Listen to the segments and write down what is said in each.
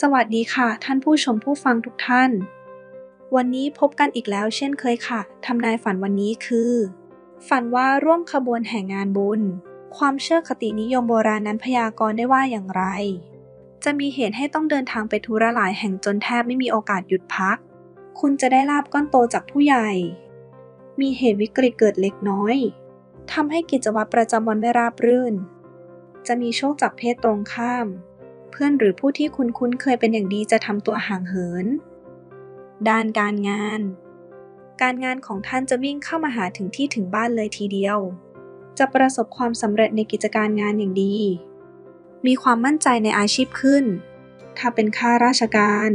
สวัสดีค่ะท่านผู้ชมผู้ฟังทุกท่าน วันนี้พบกันอีกแล้วเช่นเคยค่ะทำนายฝันวันนี้คือ ฝันว่าร่วมขบวนแห่งงานบุญ ความเชื่อคตินิยมโบราณนั้นพยากรณ์ได้ว่าอย่างไร จะมีเหตุให้ต้องเดินทางไปทุรหลายแห่งจนแทบไม่มีโอกาสหยุดพัก คุณจะได้ลาบก้อนโตจากผู้ใหญ่ มีเหตุวิกฤตเกิดเล็กน้อยทำให้กิจวัตรประจำวันไม่ราบรื่น จะมีโชคจากเพศตรงข้าม พื่อนหรือผู้ที่คุณคุ้นเคยเป็นอย่างดีจะทำตัวห่างเหิน ด้านการงาน การงานของท่านจะวิ่งเข้ามาหาถึงที่ถึงบ้านเลยทีเดียว จะประสบความสำเร็จในกิจการงานอย่างดี มีความมั่นใจในอาชีพขึ้น ถ้าเป็นข้าราชการ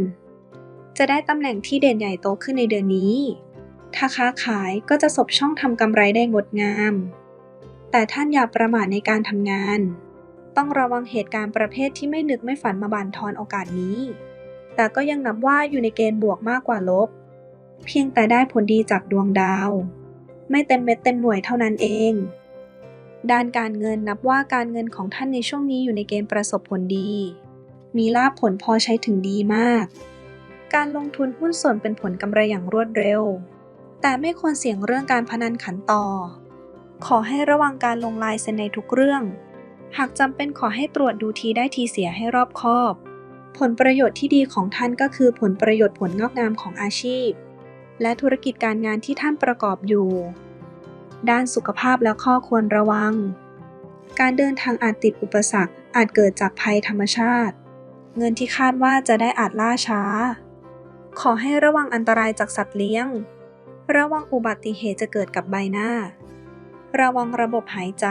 จะได้ตำแหน่งที่เด่นใหญ่โตขึ้นในเดือนนี้ ถ้าค้าขายก็จะสบช่องทำกำไรได้งดงาม แต่ท่านอย่าประมาทในการทำงาน ต้องระวังเหตุการณ์ประเภทที่ไม่นึกไม่ฝันมาบั่นทอนโอกาสนี้ แต่ก็ยังนับว่าอยู่ในเกณฑ์บวกมากกว่าลบ เพียงแต่ได้ผลดีจากดวงดาว ไม่เต็มเม็ดเต็มหน่วยเท่านั้นเอง ด้านการเงินนับว่าการเงินของท่านในช่วงนี้อยู่ในเกณฑ์ประสบผลดี มีลาภผลพอใช้ถึงดีมาก การลงทุนหุ้นส่วนเป็นผลกำไรอย่างรวดเร็ว แต่ไม่ควรเสี่ยงเรื่องการพนันขันต่อ ขอให้ระวังการลงลายเซ็นในทุกเรื่อง หากจำเป็นขอให้ตรวจดูทีได้ทีเสียให้รอบคอบ ผลประโยชน์ที่ดีของท่านก็คือผลประโยชน์ผลงอกงามของอาชีพ และธุรกิจการงานที่ท่านประกอบอยู่ ด้านสุขภาพและข้อควรระวัง การเดินทางอาจติดอุปสรรคอาจเกิดจากภัยธรรมชาติ เงินที่คาดว่าจะได้อาจล่าช้า ขอให้ระวังอันตรายจากสัตว์เลี้ยง ระวังอุบัติเหตุจะเกิดกับใบหน้า ระวังระบบหายใจ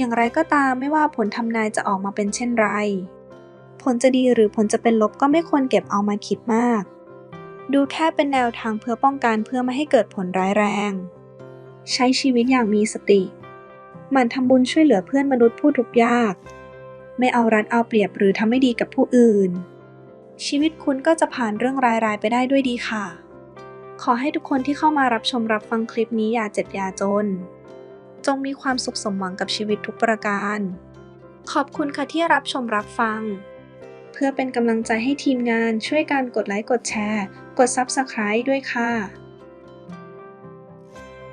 อย่างไรก็ตามไม่ว่าผลทำนายจะออกมาเป็นเช่นไร ผลจะดีหรือผลจะเป็นลบก็ไม่ควรเก็บเอามาคิดมาก ดูแค่เป็นแนวทางเพื่อป้องกันเพื่อไม่ให้เกิดผลร้ายแรง ใช้ชีวิตอย่างมีสติหมั่นทำบุญช่วยเหลือเพื่อนมนุษย์ผู้ทุกข์ยาก ไม่เอารัดเอาเปรียบหรือทำไม่ดีกับผู้อื่น ชีวิตคุณก็จะผ่านเรื่องรายๆไปได้ด้วยดีค่ะ ขอให้ทุกคนที่เข้ามารับชมรับฟังคลิปนี้อย่าเจ็บอย่าจน จงมีความสุขสมหวังกับชีวิตทุกประการ ขอบคุณค่ะที่รับชมรับฟัง เพื่อเป็นกำลังใจให้ทีมงานช่วยการกดไลค์กดแชร์ กด Subscribe ด้วยค่ะ